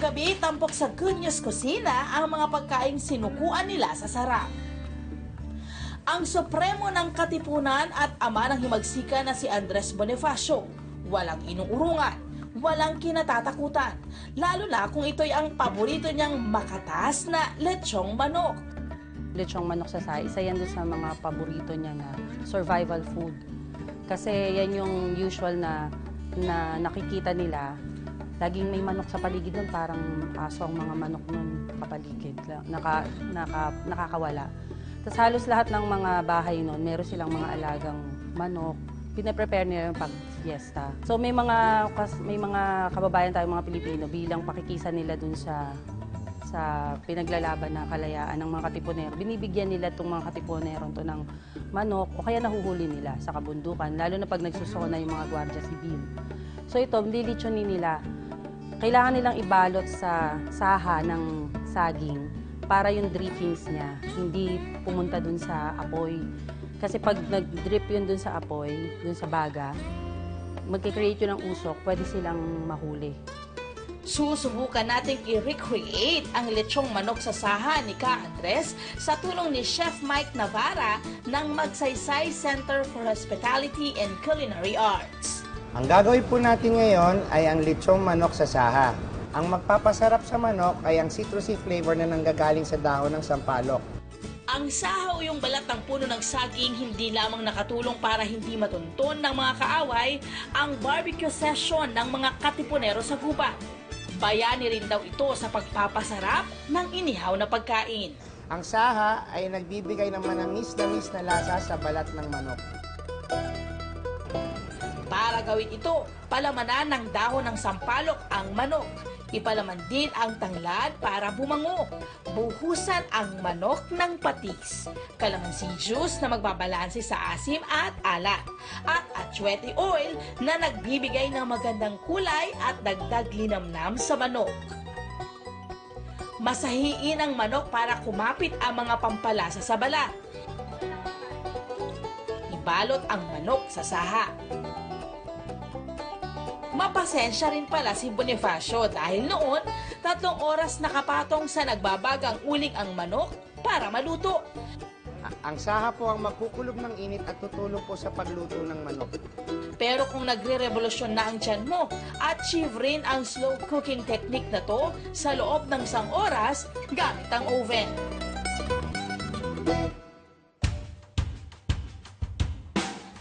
Ngayong gabi, tampok sa Good News Kusina ang mga pagkaing sinukuan nila sa sarap. Ang supremo ng katipunan at ama ng himagsika na si Andres Bonifacio, walang inuurungan, walang kinatatakutan, lalo na kung ito'y ang paborito niyang makatas na lechong manok. lechong manok sa sa isa yan doon sa mga paborito niya na survival food. Kasi yan yung usual na na nakikita nila. Laging may manok sa paligid nun, parang aso ang mga manok nun kapaligid. Naka, naka, nakakawala. Tapos halos lahat ng mga bahay nun, meron silang mga alagang manok. Pinaprepare nila yung pag fiesta. So may mga may mga kababayan tayong mga Pilipino bilang pakikisa nila dun sa sa pinaglalaban na kalayaan ng mga katipunero. Binibigyan nila itong mga katipunero to ng manok o kaya nahuhuli nila sa kabundukan, lalo na pag nagsusona yung mga gwardya sibil. So ito, nililitsonin nila. Kailangan nilang ibalot sa saha ng saging para yung drippings niya hindi pumunta dun sa apoy. Kasi pag nag-drip yun dun sa apoy, dun sa baga, magkikreate yun ng usok, pwede silang mahuli. Susubukan nating i-recreate ang lechong manok sa saha ni Ka Andres sa tulong ni Chef Mike Navarra ng Magsaysay Center for Hospitality and Culinary Arts. Ang gagawin po natin ngayon ay ang lechong manok sa saha. Ang magpapasarap sa manok ay ang citrusy flavor na nanggagaling sa dahon ng sampalok. Ang saha o yung balat ng puno ng saging hindi lamang nakatulong para hindi matunton ng mga kaaway ang barbecue session ng mga katipunero sa gubat. Bayani rin daw ito sa pagpapasarap ng inihaw na pagkain. Ang saha ay nagbibigay ng manamis na mis na lasa sa balat ng manok. Para gawin ito, palamanan ng dahon ng sampalok ang manok. Ipalaman din ang tanglad para bumango. Buhusan ang manok ng patis. Kalamansi juice na magbabalanse sa asim at alat. At atsuete oil na nagbibigay ng magandang kulay at dagdag linamnam sa manok. Masahiin ang manok para kumapit ang mga pampalasa sa balat. Ibalot ang manok sa saha. Mapasensya rin pala si Bonifacio dahil noon, tatlong oras nakapatong sa nagbabagang uling ang manok para maluto. Ang saha po ang magkukulob ng init at tutulong po sa pagluto ng manok. Pero kung nagre-revolusyon na ang tiyan mo, achieve rin ang slow cooking technique na to sa loob ng isang oras gamit ang oven.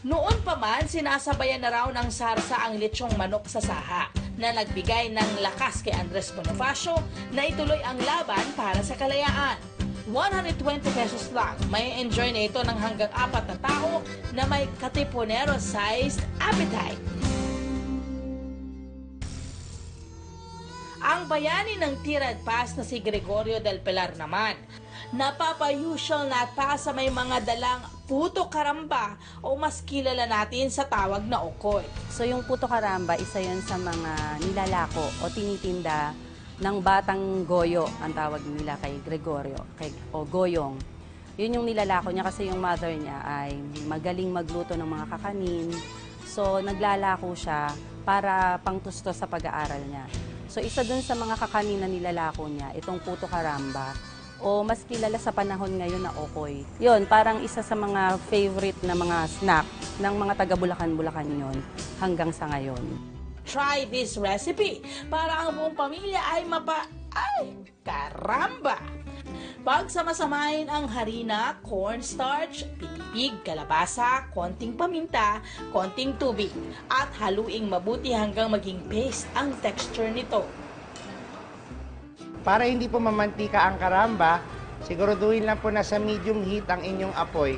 Noon pa man, sinasabayan na raw ng sarsa ang lechong manok sa saha na nagbigay ng lakas kay Andres Bonifacio na ituloy ang laban para sa kalayaan. 120 pesos lang. May enjoy na ito ng hanggang apat na tao na may katipunero-sized appetite. Ang bayani ng Tirad Pass na si Gregorio del Pilar naman, napapayusyal na pa sa may mga dalang puto karamba o mas kilala natin sa tawag na okoy. So yung puto karamba, isa yon sa mga nilalako o tinitinda ng batang goyo, ang tawag nila kay Gregorio, kay, o goyong. Yun yung nilalako niya kasi yung mother niya ay magaling magluto ng mga kakanin. So naglalako siya para pangtusto sa pag-aaral niya. So isa dun sa mga kakanin na nilalako niya, itong puto karamba, o mas kilala sa panahon ngayon na okoy. Yun, parang isa sa mga favorite na mga snack ng mga taga Bulacan-Bulacan yun hanggang sa ngayon. Try this recipe para ang buong pamilya ay mapa... Ay, karamba! Pagsamasamahin ang harina, cornstarch, pinipig, kalabasa, konting paminta, konting tubig, at haluing mabuti hanggang maging paste ang texture nito. Para hindi po mamantika ang karamba, siguraduhin lang po na sa medium heat ang inyong apoy.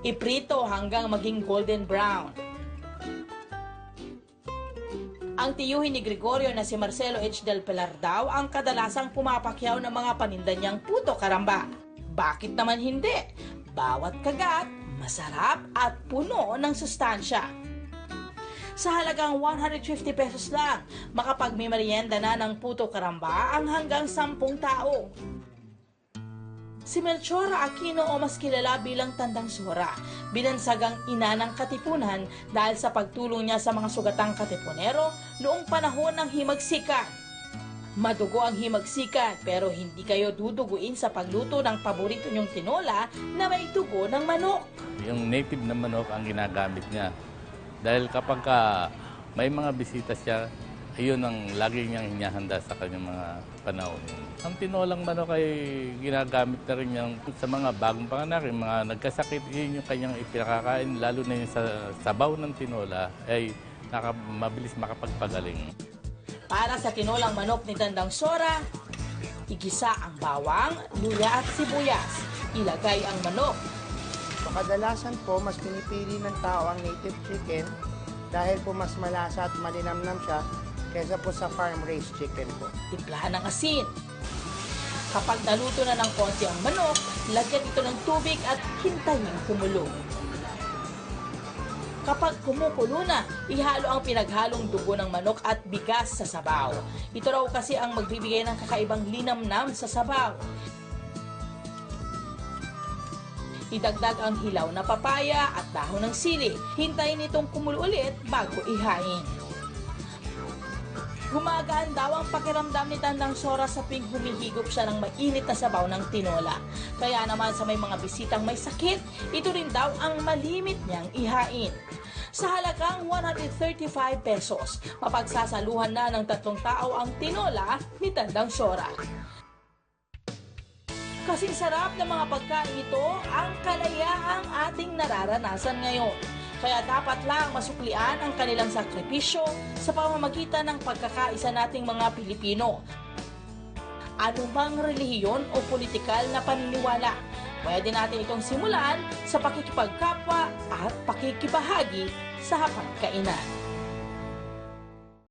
Iprito hanggang maging golden brown. Ang tiyuhin ni Gregorio na si Marcelo H. Del Pilar daw ang kadalasang pumapakyaw ng mga paninda niyang puto karamba. Bakit naman hindi? Bawat kagat, masarap at puno ng sustansya. Sa halagang 150 pesos lang, makapagmimerienda na ng puto karamba ang hanggang 10 tao. Si Melchora Aquino o mas kilala bilang Tandang Sora, binansagang ina ng Katipunan dahil sa pagtulong niya sa mga sugatang Katipunero noong panahon ng himagsikan. Madugo ang himagsikan pero hindi kayo duduguin sa pagluto ng paborito nyong tinola na may dugo ng manok. Yung native na manok ang ginagamit niya. Dahil kapag ka may mga bisita siya, ayun ang lagi niyang hinahanda sa kanyang mga panahon. Ang tinolang manok ay ginagamit na rin niyang sa mga bagong panganak, yung mga nagkasakit, yun yung kanyang ipinakakain, lalo na yung sa sabaw ng tinola, ay naka, mabilis makapagpagaling. Para sa tinolang manok ni Tandang Sora, igisa ang bawang, luya at sibuyas. Ilagay ang manok. Kadalasan po, mas pinipili ng tao ang native chicken dahil po mas malasa at malinamnam siya kaysa po sa farm-raised chicken po. Timplahan ng asin. Kapag naluto na ng konti ang manok, lagyan ito ng tubig at hintayin kumulo. Kapag kumukulo na, ihalo ang pinaghalong dugo ng manok at bigas sa sabaw. Ito raw kasi ang magbibigay ng kakaibang linamnam sa sabaw. Idagdag ang hilaw na papaya at dahon ng sili. Hintayin itong kumulo ulit bago ihain. Gumagaan daw ang pakiramdam ni Tandang Sora sa ping humihigop siya ng mainit na sabaw ng tinola. Kaya naman sa may mga bisitang may sakit, ito rin daw ang malimit niyang ihain. Sa halagang 135 pesos, mapagsasaluhan na ng tatlong tao ang tinola ni Tandang Sora. Kasing sarap ng mga pagkain ito ang kalayaang ating nararanasan ngayon. Kaya dapat lang masuklian ang kanilang sakripisyo sa pamamagitan ng pagkakaisa nating mga Pilipino. Ano mang relihiyon o politikal na paniniwala, pwede natin itong simulan sa pakikipagkapwa at pakikibahagi sa hapagkainan.